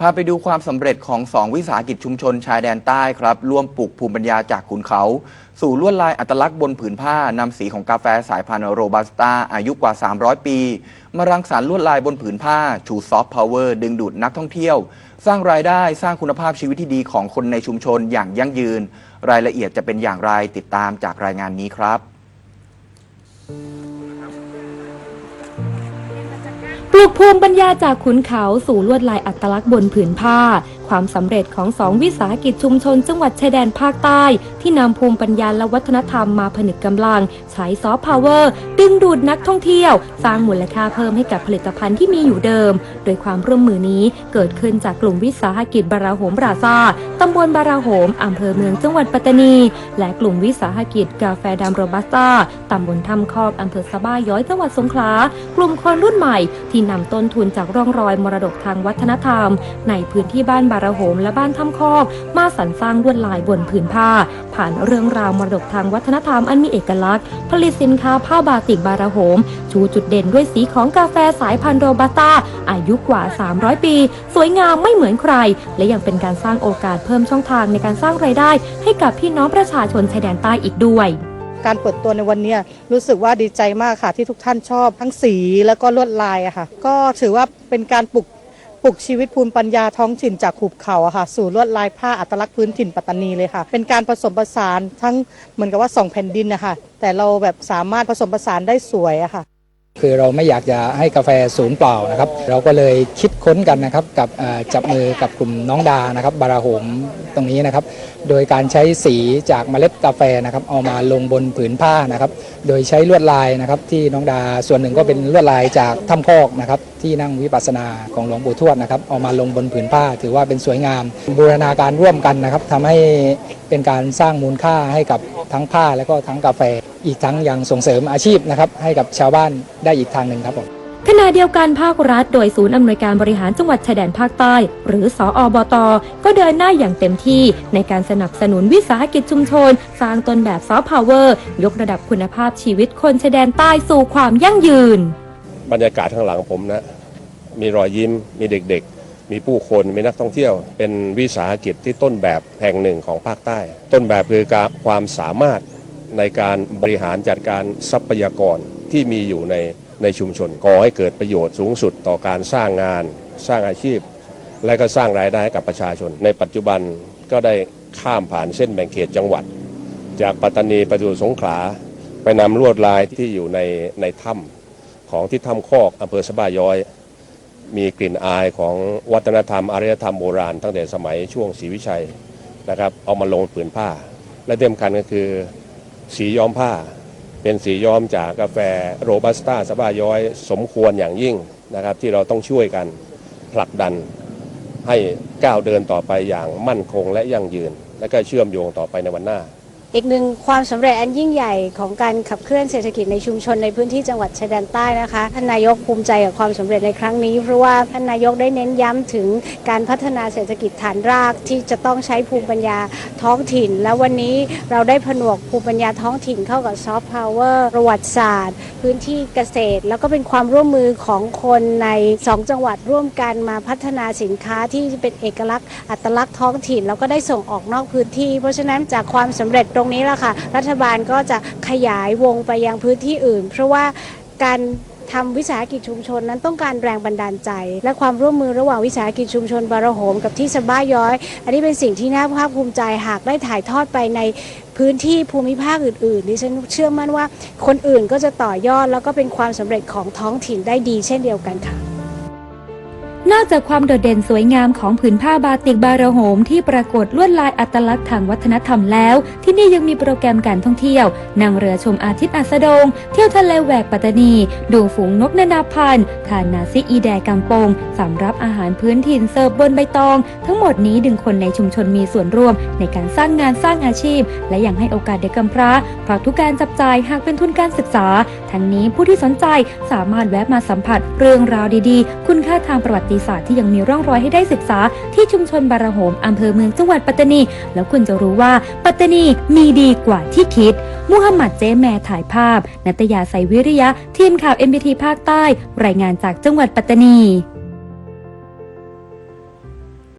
พาไปดูความสำเร็จของสองวิสาหกิจชุมชนชายแดนใต้ครับ ร่วมปลูกภูมิปัญญาจากขุนเขา สู่ลวดลายอัตลักษณ์บนผืนผ้านำสีของกาแฟสายพันธุ์โรบัสต้าอายุกว่า 300 ปี มารังสรรค์ลวดลายบนผืนผ้า ชูซอฟต์พาวเวอร์ ดึงดูดนักท่องเที่ยว สร้างรายได้สร้างคุณภาพชีวิตที่ดีของคนในชุมชนอย่างยั่งยืน รายละเอียดจะเป็นอย่างไรติดตามจากรายงานนี้ครับ ปลูกภูมิปัญญาจากขุนเขาสู่ลวดลายอัตลักษณ์บนผืนผ้า ความสำเร็จของสองวิสาหกิจชุมชนจังหวัดชายแดนภาคใต้ ที่นำภูมิปัญญาและวัฒนธรรมมาผนึกกำลัง ใช้ซอฟต์พาวเวอร์ ดึงดูดนักท่องเที่ยว สร้างมูลค่าเพิ่มให้กับผลิตภัณฑ์ที่มีอยู่เดิม โดยความร่วมมือนี้เกิดขึ้นจากกลุ่มวิสาหกิจบาราโหมบราซาตำบลบาราโหมอำเภอเมืองจังหวัดปัตตานี และกลุ่มวิสาหกิจกาแฟดำโรบัสต้าตำบลทำคอกอำเภอสะบ้าย้อยจังหวัดสงขลากลุ่มคนรุ่นใหม่ ที่นำต้นทุนจากร่องรอยมรดกทางวัฒนธรรม ในพื้นที่บ้านบาราโหมและบ้านถ้ำคอกมาสรรสร้างลวดลายบนผืนผ้า ผ่านเรื่องราวมรดกทางวัฒนธรรมอันมีเอกลักษณ์ ผลิตสินค้าผ้าบาติกบาราโหม ชูจุดเด่นด้วยสีของกาแฟสายพันธุ์โรบัสต้า อายุกว่า 300 ปี สวยงามไม่เหมือนใคร และยังเป็นการสร้างโอกาสเพิ่มช่องทางในการสร้างไรายได้ ให้กับพี่น้องประชาชนชายแดนใต้อีกด้วยการเปิดตัวในวันนี้รู้สึกว่าดีใจมากค่ะที่ทุกท่านชอบทั้งสีแล้วก็ลวดลายอะค่ะ ก็ถือว่าเป็นการปลุก ลุกชีวิตภูมิปัญญาท้องถิ่นจากหุบเขาอะค่ะสู่ลวดลายผ้าอัตลักษณ์พื้นถิ่นปัตตานีเลยค่ะ เป็นการผสมผสานทั้งเหมือนกับว่าสองแผ่นดินนะคะแต่เราแบบสามารถผสมผสานได้สวยอะค่ะ คือเราไม่อยากจะให้กาแฟศูนย์เปล่านะครับ เราก็เลยคิดค้นกันนะครับกับจับมือกับกลุ่มน้องดานะครับบาราโหมตรงนี้นะครับ โดยการใช้สีจากเมล็ดกาแฟนะครับเอามาลงบนผืนผ้านะครับ โดยใช้ลวดลายนะครับ ที่น้องดาส่วนหนึ่งก็เป็นลวดลายจากถ้ำพอกนะครับ ที่นั่งวิปัสสนาของหลวงปู่ทวดนะครับเอามาลงบนผืนผ้า ถือว่าเป็นสวยงาม บูรณาการร่วมกันนะครับทำให้เป็นการสร้างมูลค่าให้กับทั้งผ้าและก็ทั้งกาแฟ อีกทั้งยังส่งเสริมอาชีพนะครับให้กับชาวบ้านได้อีกทางหนึ่งครับผมขณะเดียวกันภาครัฐโดยศูนย์อำนวยการบริหารจังหวัดชายแดนภาคใต้ หรือสออบต ก็เดินหน้าอย่างเต็มที่ ในการสนับสนุนวิสาหกิจชุมชน สร้างต้นแบบซอฟต์พาวเวอร์ ยกระดับคุณภาพชีวิตคนชายแดนใต้สู่ความยั่งยืน บรรยากาศข้างหลังผมนะ มีรอยยิ้ม มีเด็กๆ มีผู้คนมีนักท่องเที่ยว เป็นวิสาหกิจที่ต้นแบบแห่งหนึ่งของภาคใต้ ต้นแบบคือการความสามารถ ในการบริหารจัดการทรัพยากรที่มีอยู่ในในชุมชนก่อให้เกิดประโยชน์สูงสุดต่อการสร้างงาน สร้างอาชีพ และก็สร้างรายได้ให้กับประชาชน ในปัจจุบันก็ได้ข้ามผ่านเส้นแบ่งเขตจังหวัด จากปัตตานีไปสู่สงขลาไปนำลวดลายที่อยู่ในในถ้ำของที่ถ้ำคอกอำเภอสะบาย้อย มีกลิ่นอายของวัฒนธรรมอารยธรรมโบราณตั้งแต่สมัยช่วงศรีวิชัยนะครับเอามาลงผืนผ้า และเต็มคันก็คือ สีย้อมผ้า เป็นสีย้อมจากกาแฟโรบัสต้าสะบาย้อยสมควรอย่างยิ่งนะครับ ที่เราต้องช่วยกันผลักดันให้ก้าวเดินต่อไปอย่างมั่นคงและยั่งยืน และก็เชื่อมโยงต่อไปในวันหน้า อีกหนึ่งความสำเร็จอันยิ่งใหญ่ของการขับเคลื่อนเศรษฐกิจในชุมชนในพื้นที่จังหวัดชายแดนใต้นะคะท่านนายกภูมิใจกับความสำเร็จในครั้งนี้ เพราะว่าท่านนายกได้เน้นย้ำถึงการพัฒนาเศรษฐกิจฐานรากที่จะต้องใช้ภูมิปัญญาท้องถิ่น แล้ววันนี้เราได้ผนวกภูมิปัญญาท้องถิ่นเข้ากับซอฟต์พาวเวอร์ประวัติศาสตร์ พื้นที่เกษตร แล้วก็เป็นความร่วมมือของคนในสองจังหวัดร่วมกันมาพัฒนาสินค้าที่เป็นเอกลักษณ์อัตลักษณ์ท้องถิ่น แล้วก็ได้ส่งออกนอกพื้นที่ เพราะฉะนั้นจากความสำเร็จตรงนี้ละค่ะ รัฐบาลก็จะขยายวงไปยังพื้นที่อื่น เพราะว่าการทำวิสาหกิจชุมชนนั้นต้องการแรงบันดาลใจ และความร่วมมือระหว่างวิสาหกิจชุมชนบารโหมกับที่สบ้าย้อย อันนี้เป็นสิ่งที่น่าภาคภูมิใจหากได้ถ่ายทอดไปในพื้นที่ภูมิภาคอื่นๆดิฉันเชื่อมั่นว่า คนอื่นก็จะต่อยอดแล้วก็เป็นความสำเร็จของท้องถิ่นได้ดีเช่นเดียวกันค่ะ นอกจากความโดดเด่นสวยงามของผืนผ้าบาติกบาระโหมที่ปรากฏลวดลายอัตลักษณ์ทางวัฒนธรรมแล้ว ที่นี่ยังมีโปรแกรมการท่องเที่ยว นั่งเรือชมอาทิตย์อัสดง เที่ยวทะเลแหวกปัตตานี ดูฝูงนกนานาพันธุ์ทานนาซิอีแดกำปงสำรับอาหารพื้นถิ่นเสิร์ฟบนใบตอง ทั้งหมดนี้ดึงคนในชุมชนมีส่วนร่วม ในการสร้างงานสร้างอาชีพ และยังให้โอกาสเด็กกำพร้าเพราะทุกการจับจ่ายหากเป็นทุนการศึกษา ทั้งนี้ผู้ที่สนใจสามารถแวะมาสัมผัสเรื่องราวดีๆ คุณค่าทางประวัติศาสตร์ที่ยังมีร่องรอยให้ได้ศึกษา ที่ชุมชนบารโหมอำเภอเมืองจังหวัดปัตตานี แล้วคุณจะรู้ว่าปัตตานีมีดีกว่าที่คิด มุฮัมหมัดเจแมถ่ายภาพ นัตยาไสวิริยะ ทีมข่าว MBT ภาคใต้ รายงานจากจังหวัดปัตตานี